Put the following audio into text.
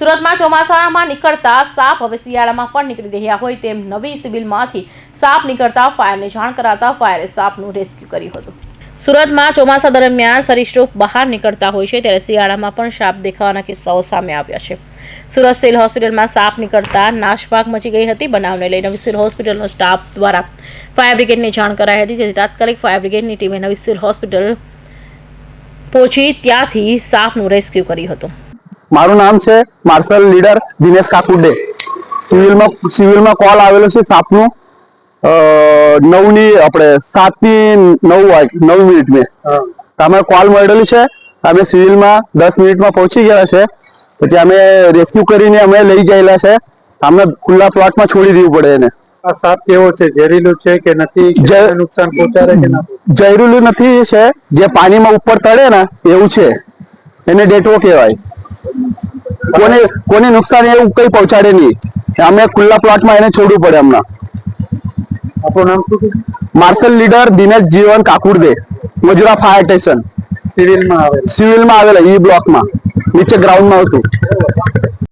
સુરતમાં ચોમાસામાં નીકળતા સાપ હવે શિયાળામાં પણ નીકળી રહ્યા હોય તેમ નવી સિવિલમાંથી સાપ નીકળતા ફાયરને જાણ કરાતા ફાયરે સાપનું રેસ્ક્યુ કર્યું હતું. સુરતમાં ચોમાસા દરમિયાન સરીસૃપ બહાર નીકળતા હોય છે ત્યારે શિયાળામાં પણ સાપ દેખાવાના કિસ્સાઓ સામે આવ્યા છે. સુરત સિવિલ હોસ્પિટલમાં સાપ નીકળતા નાશભાગ મચી ગઈ હતી. બનાવને લઈ નવી સિવિલ હોસ્પિટલનો સ્ટાફ દ્વારા ફાયર બ્રિગેડને જાણ કરાઈ હતી. જેથી તાત્કાલિક ફાયર બ્રિગેડની ટીમે નવી સિવિલ હોસ્પિટલ પહોંચી ત્યાંથી સાપનું રેસ્ક્યુ કર્યું હતું. મારું નામ છે માર્શલ લીડર દિનેશ કાકુડે. સિવિલમાં સિવિલમાં કોલ આવેલો છે સાપનું અ, નવની આપણે સાતની નવ વાગ નવ મિનિટ મેં તમે કોલ મળેલું છે. અમે સિવિલમાં દસ મિનિટમાં પહોંચી ગયા છે. પછી અમે રેસ્ક્યુ કરીને અમે લઈ જયેલા છે. અમને ખુલ્લા પ્લોટમાં છોડી દેવું પડે એને. આ સાપ કેવો છે? ઝેરીલું છે કે નથી? નુકસાન પહોંચાડે કે ના નથી છે. જે પાણીમાં ઉપર તળે ને એવું છે. એને ડેટવો કહેવાય. કોને કોને નુકસાન એવું કઈ પહોંચાડે નહીં. અમે ખુલ્લા પ્લોટમાં એને છોડવું પડે હમણાં. આપણું નામ શું માર્શલ લીડર દિનેશ જીવન કાકુરદે મજુરા ફાયર સ્ટેશન સિવિલમાં આવે સિવિલમાં આવેલા ઈ બ્લોકમાં નીચે ગ્રાઉન્ડમાં હતું.